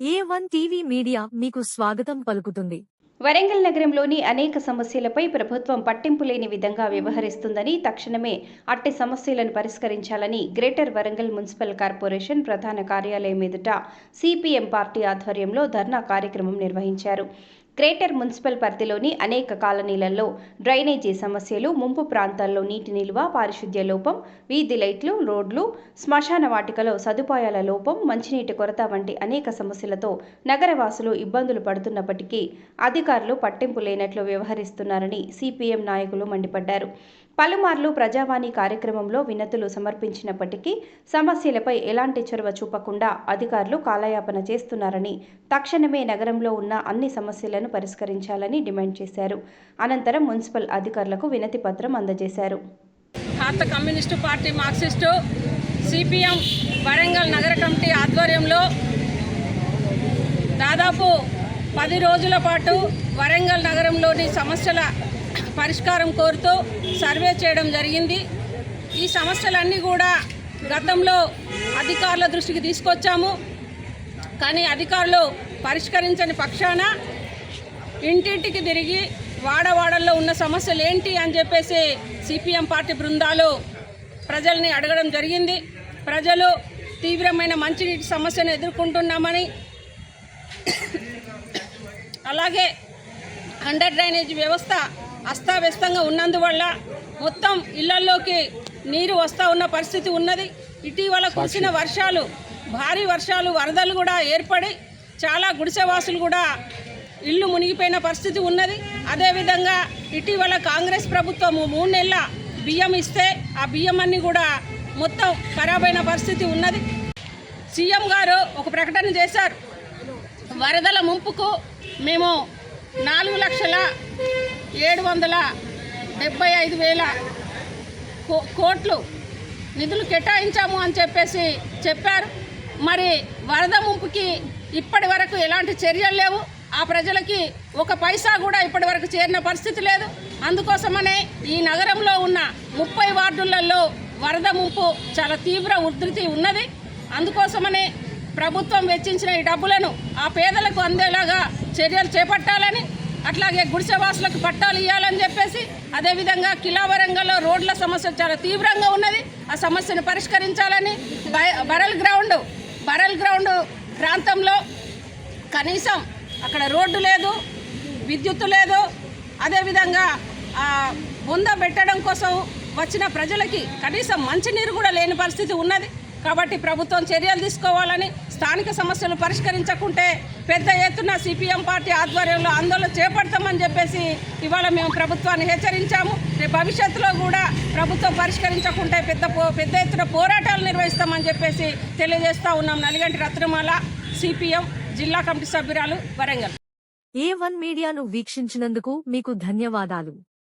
ఏ one TV media మీకు స్వాగతం పలుకుతుంది. వరంగల్ నగరంలోని అనేక సమస్యలపై ప్రభుత్వం పట్టింపు లేని విధంగా వ్యవహరిస్తుందని తక్షణమే అట్టి సమస్యలను పరిష్కరించాలని గ్రేటర్ వరంగల్ మున్సిపల్ కార్పొరేషన్ ప్రధాన కార్యాలయం ఎదుట సిపిఎం పార్టీ ఆధ్వర్యంలో ధర్నా కార్యక్రమం నిర్వహించారు. గ్రేటర్ మున్సిపల్ పరిధిలోని అనేక కాలనీలలో డ్రైనేజీ సమస్యలు ముంపు ప్రాంతాల్లో నీటి నిల్వ పారిశుద్ధ్య లోపం వీధి లైట్లు రోడ్లు శ్మశాన వాటికలో సదుపాయాల లోపం మంచినీటి కొరత వంటి అనేక సమస్యలతో నగరవాసులు ఇబ్బందులు పడుతున్నప్పటికీ అధికారులు పట్టింపు లేనట్లు వ్యవహరిస్తున్నారని సిపిఎం నాయకులు మండిపడ్డారు. పలుమార్లు ప్రజావాణి కార్యక్రమంలో వినతులు సమర్పించినప్పటికీ సమస్యలపై ఎలాంటి చొరవ చూపకుండా అధికారులు కాలయాపన చేస్తున్నారని తక్షణమే నగరంలో ఉన్న అన్ని సమస్యలను పరిష్కరించాలని డిమాండ్ చేశారు. అనంతరం మున్సిపల్ అధికారులకు వినతి పత్రం అందజేశారు. భారత communist party Marxist CPM Warangal నగర కమిటీ ఆధ్వర్యంలో దాదాపు పది రోజుల పాటు వరంగల్ నగరంలోని సమస్యల పరిష్కారం కోరుతూ సర్వే చేయడం జరిగింది. ఈ సమస్యలన్నీ కూడా గతంలో అధికారుల దృష్టికి తీసుకొచ్చాము. కానీ అధికారులు పరిష్కరించని పక్షాన ఇంటింటికి తిరిగి వాడవాడల్లో ఉన్న సమస్యలు ఏంటి అని చెప్పేసి సిపిఎం పార్టీ బృందాలు ప్రజల్ని అడగడం జరిగింది. ప్రజలు తీవ్రమైన మంచినీటి సమస్యను ఎదుర్కొంటున్నామని. అలాగే అండర్ డ్రైనేజ్ వ్యవస్థ అస్తావ్యస్తంగా ఉన్నందువల్ల మొత్తం ఇళ్ళల్లోకి నీరు వస్తూ ఉన్న పరిస్థితి ఉన్నది. ఇటీవల కురిసిన వర్షాలు భారీ వర్షాలు వరదలు కూడా ఏర్పడి చాలా గుడిసెవాసులు కూడా ఇల్లు మునిగిపోయిన పరిస్థితి ఉన్నది. అదేవిధంగా ఇటీవల కాంగ్రెస్ ప్రభుత్వము మూడు నెలల బియ్యం ఇస్తే ఆ బియ్యం అన్నీ కూడా మొత్తం ఖరాబ్ అయిన పరిస్థితి ఉన్నది. సీఎం గారు ఒక ప్రకటన చేశారు. వరదల ముంపుకు మేము నాలుగు లక్షల ఏడు వందల డెబ్బై ఐదు వేల కో- కోట్లు నిధులు కేటాయించాము అని చెప్పేసి చెప్పారు. మరి వరద ముంపుకి ఇప్పటి వరకు ఎలాంటి చర్యలు లేవు. ఆ ప్రజలకి ఒక పైసా కూడా ఇప్పటి వరకు చేరిన పరిస్థితి లేదు. అందుకోసమనే ఈ నగరంలో ఉన్న ముప్పై వార్డులలో వరద ముంపు చాలా తీవ్ర ఉధృతి ఉన్నది. అందుకోసమనే ప్రభుత్వం వెచ్చించిన ఈ డబ్బులను ఆ పేదలకు అందేలాగా చర్యలు చేపట్టాలని అట్లాగే గుడిసెవాసులకు పట్టాలు ఇవ్వాలని చెప్పేసి అదేవిధంగా కిలా వరంగల్లో రోడ్ల సమస్య చాలా తీవ్రంగా ఉన్నది. ఆ సమస్యను పరిష్కరించాలని బరల్ గ్రౌండ్ బరల్ గ్రౌండ్ ప్రాంతంలో కనీసం అక్కడ రోడ్డు లేదు విద్యుత్తు లేదు. అదేవిధంగా ఆ, బొంద పెట్టడం కోసం వచ్చిన ప్రజలకి కనీసం మంచినీరు కూడా లేని పరిస్థితి ఉన్నది. కాబట్టి ప్రభుత్వం చర్యలు తీసుకోవాలని స్థానిక సమస్యలు పరిష్కరించకుంటే పెద్ద ఎత్తున సిపిఎం పార్టీ ఆధ్వర్యంలో ఆందోళన చేపడతామని చెప్పేసి ఇవాళ మేము ప్రభుత్వాన్ని హెచ్చరించాము. రేపు భవిష్యత్తులో కూడా ప్రభుత్వం పరిష్కరించకుంటే పెద్ద పో- పెద్ద ఎత్తున పోరాటాలు నిర్వహిస్తామని చెప్పేసి తెలియజేస్తా ఉన్నాం. నలిగంటి రత్నమాల సిపిఎం జిల్లా కమిటీ సభ్యురాలు వరంగల్. ఏ వన్ మీడియాను వీక్షించినందుకు మీకు ధన్యవాదాలు.